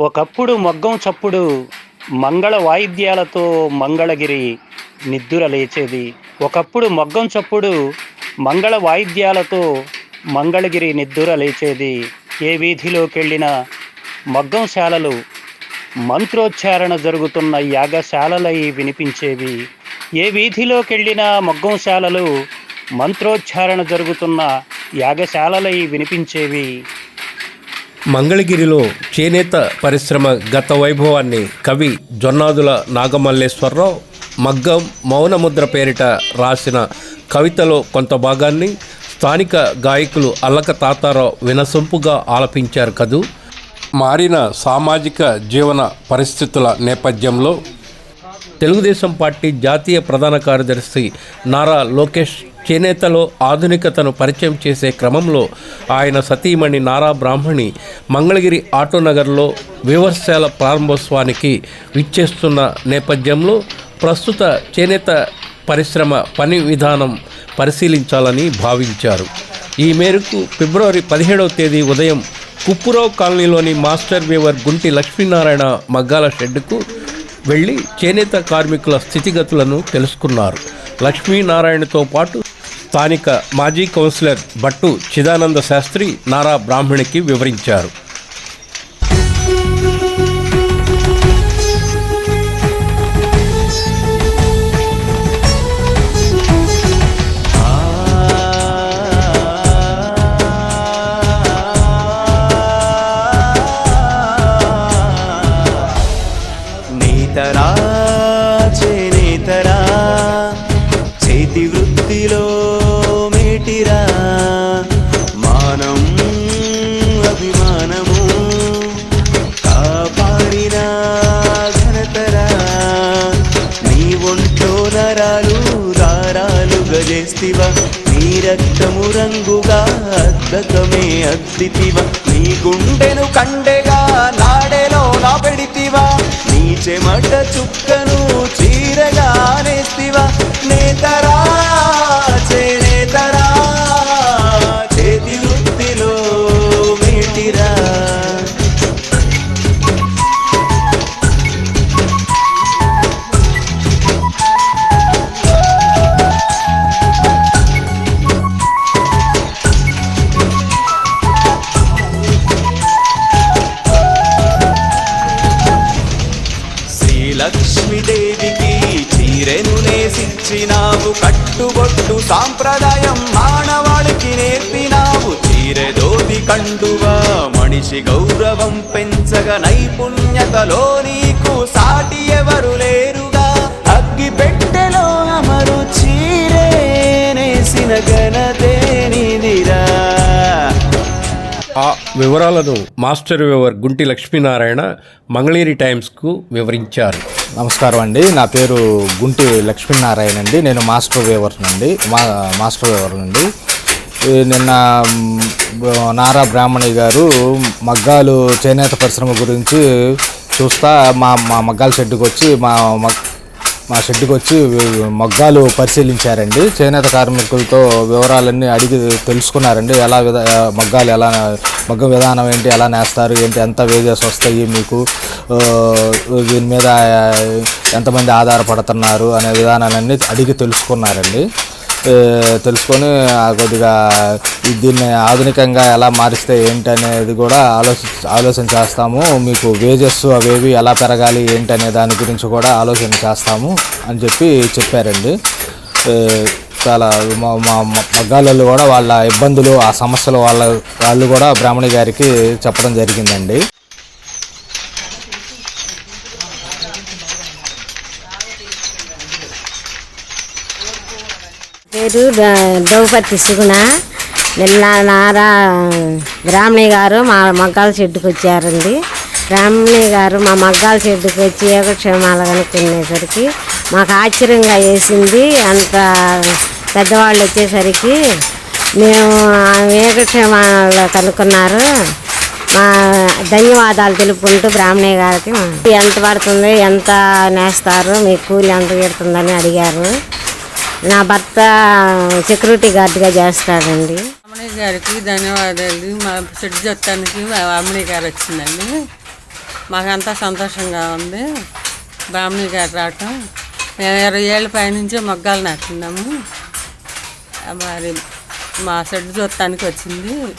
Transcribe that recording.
ఒకప్పుడు మొగ్గం చప్పుడు మంగళ వాయిద్యాలతో మంగళగిరి నిద్దుర లేచేది. ఒకప్పుడు మొగ్గం చప్పుడు మంగళ వాయిద్యాలతో మంగళగిరి నిద్దుర లేచేది. ఏ వీధిలోకి వెళ్ళిన మగ్గం శాలలు మంత్రోచ్చారణ జరుగుతున్న యాగశాలలై వినిపించేవి. ఏ వీధిలోకి వెళ్ళిన మగ్గం శాలలు మంత్రోచ్చారణ జరుగుతున్న యాగశాలలై వినిపించేవి. మంగళగిరిలో చేనేత పరిశ్రమ గత వైభవాన్ని కవి జొన్నాదుల నాగమల్లేశ్వరరావు మగ్గం మౌనముద్ర పేరిట రాసిన కవితలో కొంత భాగాన్ని స్థానిక గాయకులు అల్లక తాతారావు వినసొంపుగా ఆలపించారు కదూ? మారిన సామాజిక జీవన పరిస్థితుల నేపథ్యంలో తెలుగుదేశం పార్టీ జాతీయ ప్రధాన కార్యదర్శి నారా లోకేష్ చేనేతలో ఆధునికతను పరిచయం చేసే క్రమంలో ఆయన సతీమణి నారా బ్రాహ్మణి మంగళగిరి ఆటోనగర్లో వివర్శాల ప్రారంభోత్సవానికి విచ్చేస్తున్న నేపథ్యంలో ప్రస్తుత చేనేత పరిశ్రమ పని విధానం పరిశీలించాలని భావించారు. ఈ మేరకు ఫిబ్రవరి పదిహేడవ తేదీ ఉదయం కుప్పురావు కాలనీలోని మాస్టర్ వీవర్ గుంటి లక్ష్మీనారాయణ మగ్గాల షెడ్డుకు వెళ్ళి చేనేత కార్మికుల స్థితిగతులను తెలుసుకున్నారు. లక్ష్మీనారాయణతో పాటు స్థానిక మాజీ కౌన్సిలర్ భట్టు చిదానంద శాస్త్రి నారా బ్రాహ్మణికి వివరించారు. మేటిరా మానం అభిమానము కాపాడిన ఘనతరా. నీ ఒంట్లో నరాలు దారాలు గజేస్తివా. నీ రక్తము రంగుగా అద్దకమే అద్దితివా. నీ గుండెను కండెగా నాడెలో నా పెడితివా నీ చెమట చుక్కను చీరగా నేస్తివా. దేవికి చీరెను నేసిచ్చినావు కట్టుబొట్టు సాంప్రదాయం మానవాళికి నేర్పినావు. చీరెదోది కండువా మనిషి గౌరవం పెంచగ నైపుణ్యతలో నీకు సాటి ఎవరు లేరుగా. అగ్గి పెట్టెలో అమరు చీరే నేసిన ఘనతే నీదిరా. ఆ వివరాలను మాస్టర్ వివర్ గుంటి లక్ష్మీనారాయణ మంగళేరి టైమ్స్కు వివరించారు. నమస్కారం అండి. నా పేరు గుంటి లక్ష్మీనారాయణ అండి. నేను మాస్టర్ వేవర్ నుండి మా మాస్టర్ వేవర్ నుండి. నిన్న నారా బ్రాహ్మణి గారు మగ్గాలు చేనేత పరిశ్రమ గురించి చూస్తా మా మా మగ్గాల షెడ్డుకి వచ్చి మా మా షెడ్కి వచ్చి మగ్గాలు పరిశీలించారండి. చేనేత కార్మికులతో వివరాలన్నీ అడిగి తెలుసుకున్నారండి. ఎలా విధ మగ్గాలు ఎలా మగ్గ విధానం ఏంటి ఎలా నేస్తారు ఏంటి ఎంత వేజెస్ వస్తాయి మీకు? దీని మీద ఎంతమంది ఆధారపడుతున్నారు అనే విధానాలన్నీ అడిగి తెలుసుకున్నారండి. తెలుసుకొని ఆ కొద్దిగా దీన్ని ఆధునికంగా ఎలా మారిస్తే ఏంటి అనేది కూడా ఆలోచి ఆలోచన చేస్తాము. మీకు వేజెస్ అవేవి ఎలా పెరగాలి ఏంటి అనే దాని గురించి కూడా ఆలోచన చేస్తాము అని చెప్పి చెప్పారండి. చాలా మా మా మగ్గాళ్ళు కూడా వాళ్ళ ఇబ్బందులు ఆ సమస్యలు వాళ్ళ వాళ్ళు కూడా బ్రాహ్మణి గారికి చెప్పడం జరిగిందండి. పేరు ద- ద్రౌపది సుగుణ నిన్న నారా బ్రాహ్మణి గారు మా మగ్గాల షెడ్డుకి వచ్చారండి. బ్రాహ్మణి గారు మా మగ్గాల షెడ్డుకి వచ్చి యోగక్షేమాలు కనుక్కునేసరికి మాకు ఆశ్చర్యంగా వేసింది. అంత పెద్దవాళ్ళు వచ్చేసరికి మేము యోగక్షేమాలు కనుక్కున్నారు. మా ధన్యవాదాలు తెలుపుకుంటూ బ్రాహ్మణి గారికి. ఎంత పడుతుంది ఎంత నేస్తారు మీ కూలి ఎంత పెడుతుందని అడిగారు. నా భర్త సెక్యూరిటీ గార్డ్గా చేస్తాడండి. అమ్మణి గారికి ధన్యవాదాలు. మా చెట్టు చెత్తానికి మా అమ్మణి గారు వచ్చిందండి. మాకంతా సంతోషంగా ఉంది. బ్రాహ్మణి గారు రావటం. మేము ఇరవై ఏళ్ళ పైనుంచి మొగ్గాలు నాటున్నాము మరి మా షెడ్ చూడటానికి వచ్చింది.